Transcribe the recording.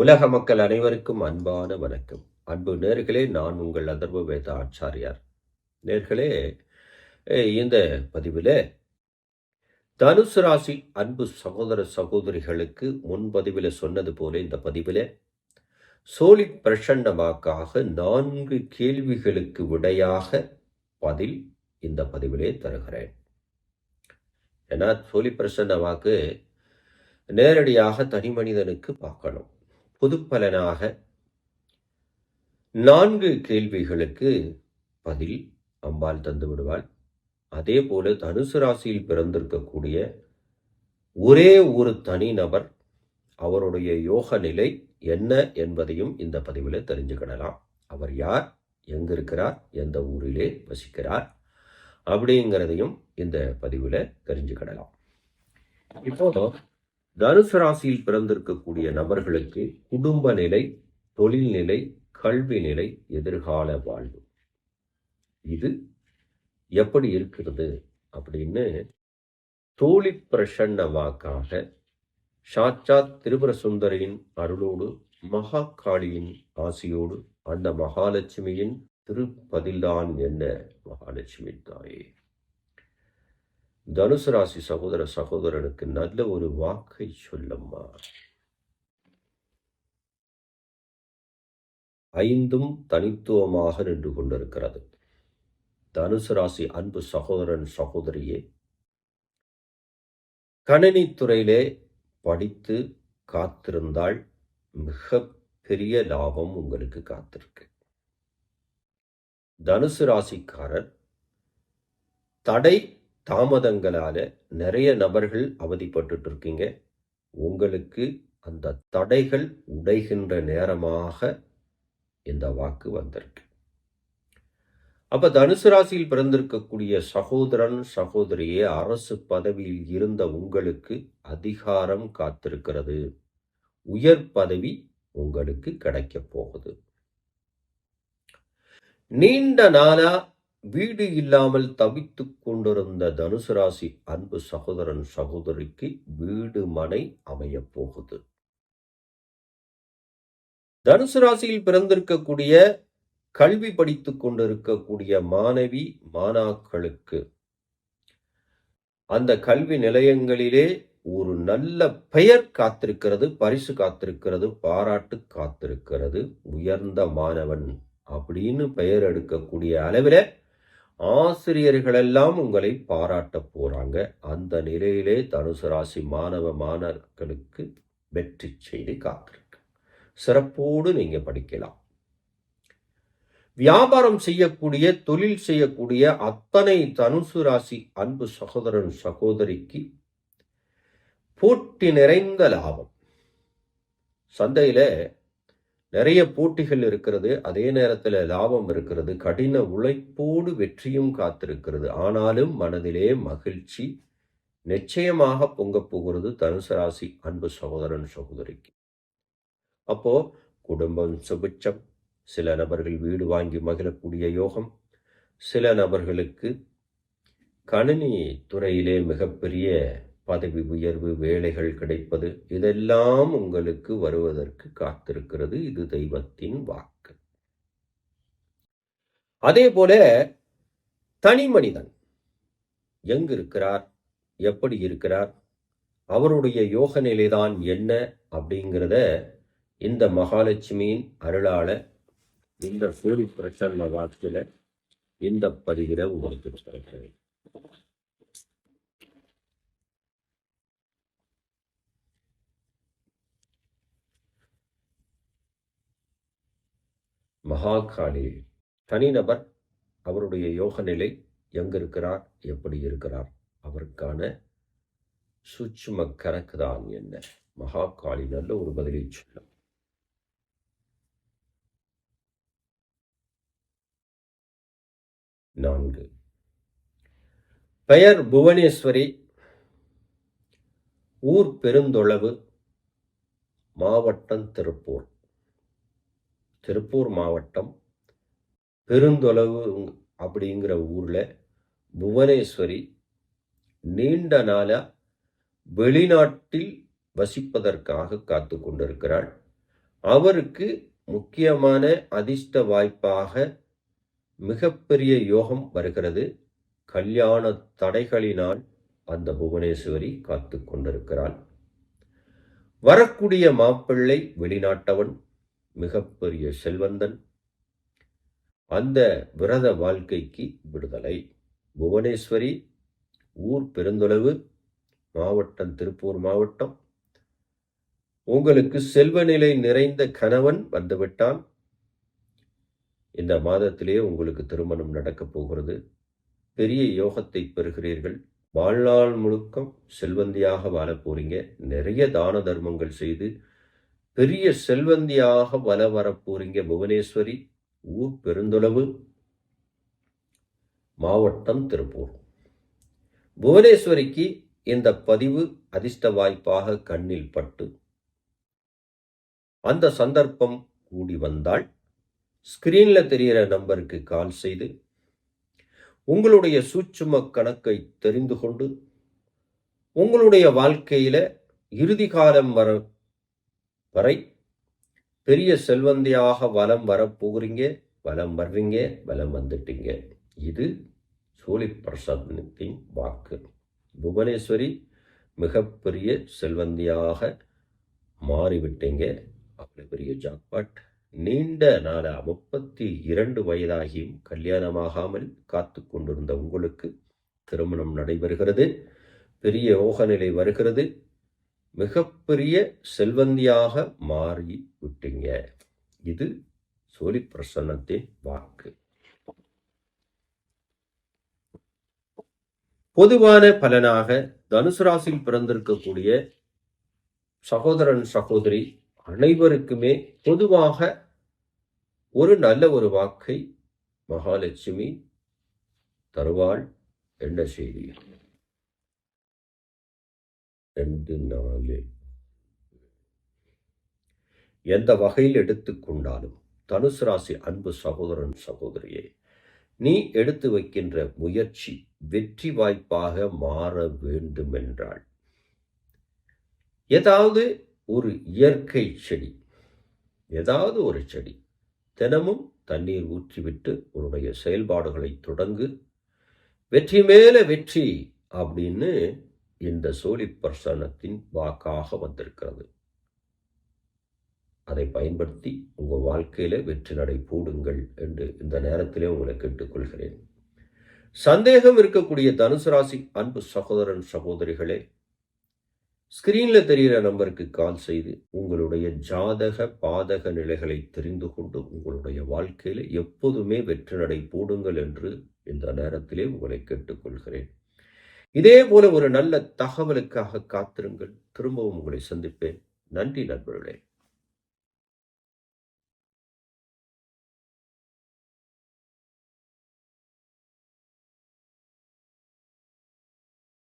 உலக மக்கள் அனைவருக்கும் அன்பான வணக்கம். அன்பு நேர்களே நான் உங்கள் அதர்வ வேத ஆச்சாரியார். நேர்களே இந்த பதிவில் தனுசு ராசி அன்பு சகோதர சகோதரிகளுக்கு முன்பதிவில் சொன்னது போல இந்த பதிவில் சோழி பிரசன்னமாக்காக நான்கு கேள்விகளுக்கு விடையாக பதில் இந்த பதிவிலே தருகிறேன். ஏன்னா சோழி பிரசன்ன வாக்கு நேரடியாக தனி மனிதனுக்கு பார்க்கணும். பொதுப்பலனாக நான்கு கேள்விகளுக்கு பதில் அம்பாள் தந்து விடுவாள் அதே போல தனுசு ராசியில் பிறந்திருக்கக்கூடிய ஒரே ஒரு தனிநபர் அவருடைய யோக நிலை என்ன என்பதையும் இந்த பதிவில் தெரிஞ்சுக்கிடலாம். அவர் யார் எங்கே இருக்கிறார் எந்த ஊரிலே வசிக்கிறார் அப்படிங்கிறதையும் இந்த பதிவில் தெரிஞ்சுக்கிடலாம். இப்போ தனுசு ராசியில் பிறந்திருக்கக்கூடிய நபர்களுக்கு குடும்ப நிலை தொழில்நிலை கல்வி நிலை எதிர்கால வாழ்வு. இது எப்படி இருக்கிறது அப்படின்னு தோழி பிரசன்ன வாக்காக சாட்சாத் திரிபுர சுந்தரியின் அருளோடு மகாகாளியின் ஆசியோடு அந்த மகாலட்சுமியின் திருப்பதில்தான் என்ன மகாலட்சுமி தாயே? தனுசு ராசி சகோதர சகோதரனுக்கு நல்ல ஒரு வாக்கை சொல்லம்மா. ஐந்தும் தனித்துவமாக நின்று கொண்டிருக்கிறது. தனுசு ராசி அன்பு சகோதரன் சகோதரியே கணினித்துறையிலே படித்து காத்திருந்தால் மிக பெரிய லாபம் உங்களுக்கு காத்திருக்கு. தனுசு ராசிக்காரர் தடை தாமதங்களால் நிறைய நபர்கள் அவதிப்பட்டு இருக்கீங்க உங்களுக்கு அந்த தடைகள் உடைகின்ற நேரமாக இந்த வாக்கு வந்திருக்கு. அப்ப தனுசு ராசியில் பிறந்திருக்கக்கூடிய சகோதரன் சகோதரியே அரசு பதவியில் இருந்த உங்களுக்கு அதிகாரம் காத்திருக்கிறது. உயர் பதவி உங்களுக்கு கிடைக்கப் போகுது. நீண்ட நாளா வீடு இல்லாமல் தவித்துக் கொண்டிருந்த தனுசு ராசி அன்பு சகோதரன் சகோதரிக்கு வீடு மனை அமையப் போகுது. தனுசு ராசியில் பிறந்திருக்கக்கூடிய கல்வி படித்துக் கொண்டிருக்கக்கூடிய மாணவி மாணாக்களுக்கு அந்த கல்வி நிலையங்களிலே ஒரு நல்ல பெயர் காத்திருக்கிறது பரிசு காத்திருக்கிறது பாராட்டு காத்திருக்கிறது. உயர்ந்த மாணவன் அப்படின்னு பெயர் எடுக்கக்கூடிய அளவில் ஆசிரியர்களெல்லாம் உங்களை பாராட்ட போறாங்க. அந்த நிலையிலே தனுசு ராசி மாணவ மாணவர்களுக்கு வெற்றி செய்தி காத்திருக்கு. சிறப்போடு நீங்க படிக்கலாம். வியாபாரம் செய்யக்கூடிய தொழில் செய்யக்கூடிய அத்தனை தனுசு ராசி அன்பு சகோதரன் சகோதரிக்கு போட்டி நிறைந்த லாபம். சந்தையில நிறைய போட்டிகள் இருக்கிறது அதே நேரத்தில் லாபம் இருக்கிறது கடின உழைப்போடு வெற்றியும் காத்திருக்கிறது. ஆனாலும் மனதிலே மகிழ்ச்சி நிச்சயமாக பொங்கப் போகிறது தனுசு ராசி அன்பு சகோதரன் சகோதரிக்கு. அப்போ குடும்பம் சுபிச்சம் சில நபர்கள் வீடு வாங்கி மகிழக்கூடிய யோகம் சில நபர்களுக்கு கணினி துறையிலே மிகப்பெரிய பதவி உயர்வு வேலைகள் கிடைப்பது இதெல்லாம் உங்களுக்கு வருவதற்கு காத்திருக்கிறது. இது தெய்வத்தின் வாக்கு. அதே போல தனி மனிதன் எங்கிருக்கிறார்? எப்படி இருக்கிறார்? அவருடைய யோக நிலைதான் என்ன அப்படிங்கிறத இந்த மகாலட்சுமியின் அருளால இந்த சூரி பிரச்சனை வாக்கில இந்த பதிவில உங்களுக்கு சொல்கிறேன் மகாகாளி தனிநபர் அவருடைய யோக நிலை எங்கிருக்கிறார் எப்படி இருக்கிறார் அவருக்கான சூட்சும கணக்கு தான் என்ன? மகாகாளி நல்ல ஒரு பதிலை சொல்லும். நான்கு. பெயர் புவனேஸ்வரி ஊர் பெருந்தொளவு மாவட்டம் திருப்பூர். திருப்பூர் மாவட்டம் பெருந்தொலைவு அப்படிங்கிற ஊரில் புவனேஸ்வரி நீண்ட நாளாக வெளிநாட்டில் வசிப்பதற்காக காத்து கொண்டிருக்கிறாள். அவருக்கு முக்கியமான அதிர்ஷ்ட வாய்ப்பாக மிகப்பெரிய யோகம் வருகிறது. கல்யாண தடைகளினால் அந்த புவனேஸ்வரி காத்து கொண்டிருக்கிறாள். வரக்கூடிய மாப்பிள்ளை வெளிநாட்டவன். மிகப்பெரிய செல்வந்தன். அந்த விரத வாழ்க்கைக்கு விடுதலை. புவனேஸ்வரி ஊர் பெருந்தொலைவு மாவட்டம் திருப்பூர் மாவட்டம். உங்களுக்கு செல்வநிலை நிறைந்த கணவன் வந்துவிட்டான். இந்த மாதத்திலே உங்களுக்கு திருமணம் நடக்கப் போகிறது. பெரிய யோகத்தை பெறுகிறீர்கள். வாழ்நாள் முழுக்கம் செல்வந்தியாக வாழ போறீங்க. நிறைய தான தர்மங்கள் செய்து பெரிய செல்வந்தியாக வல வரப்போறீங்க புவனேஸ்வரி. ஊர் பெருந்தொளவு மாவட்டம் திருப்பூர். புவனேஸ்வரிக்கு இந்த பதிவு அதிர்ஷ்ட வாய்ப்பாக கண்ணில் பட்டு. அந்த சந்தர்ப்பம் கூடி வந்தால் ஸ்கிரீன்ல தெரிகிற நம்பருக்கு கால் செய்து உங்களுடைய சூட்சும கணக்கை தெரிந்து கொண்டு உங்களுடைய வாழ்க்கையில இறுதி காலம் வர வரை பெரிய செல்வந்தியாக வலம் வரப்போகிறீங்க வலம் வர்றீங்க வலம் வந்துட்டீங்க. இது சோழி பிரசாதத்தின் வாக்கு. புவனேஸ்வரி மிகப்பெரிய செல்வந்தியாக மாறிவிட்டீங்க. அவ்வளோ பெரிய ஜாக்பாட். நீண்ட நாளா முப்பத்தி இரண்டு வயதாகியும் கல்யாணமாகாமல் காத்து கொண்டிருந்த உங்களுக்கு திருமணம் நடைபெறுகிறது. பெரிய யோகநிலை வருகிறது. மிகப்பெரிய செல்வந்தியாக மாறி விட்டீங்க. இது சோழி பிரசன்னத்தின் வாக்கு. பொதுவான பலனாக தனுசு ராசியில் பிறந்திருக்கக்கூடிய சகோதரன் சகோதரி அனைவருக்குமே பொதுவாக ஒரு நல்ல ஒரு வாக்கை மகாலட்சுமி தருவாள் என்ற செய்தி. ரெண்டு நாலு எந்த வகையில் எடுத்துக்கொண்டாலும் தனுசு ராசி அன்பு சகோதரன் சகோதரியே நீ எடுத்து வைக்கின்ற முயற்சி வெற்றி வாய்ப்பாக மாற வேண்டுமென்றால் ஏதாவது ஒரு இயற்கை செடி ஏதாவது ஒரு செடி தினமும் தண்ணீர் ஊற்றிவிட்டு உன்னுடைய செயல்பாடுகளை தொடங்கு. வெற்றி மேல வெற்றி அப்படின்னு இந்த சோழி பிரசன்னத்தின் வாக்காக வந்திருக்கிறது. அதை பயன்படுத்தி உங்கள் வாழ்க்கையில வெற்றி நடை போடுங்கள் என்று இந்த நேரத்திலே உங்களை கேட்டுக்கொள்கிறேன். சந்தேகம் இருக்கக்கூடிய தனுசு ராசி அன்பு சகோதரன் சகோதரிகளே ஸ்கிரீன்ல தெரிகிற நம்பருக்கு கால் செய்து உங்களுடைய ஜாதக பாதக நிலைகளை தெரிந்து கொண்டு உங்களுடைய வாழ்க்கையில எப்போதுமே வெற்றி நடை போடுங்கள் என்று இந்த நேரத்திலே உங்களை கேட்டுக்கொள்கிறேன். இதே போல ஒரு நல்ல தகவலுக்காக காத்திருங்கள். திரும்பவும் உங்களை சந்திப்பேன். நன்றி நண்பர்களே.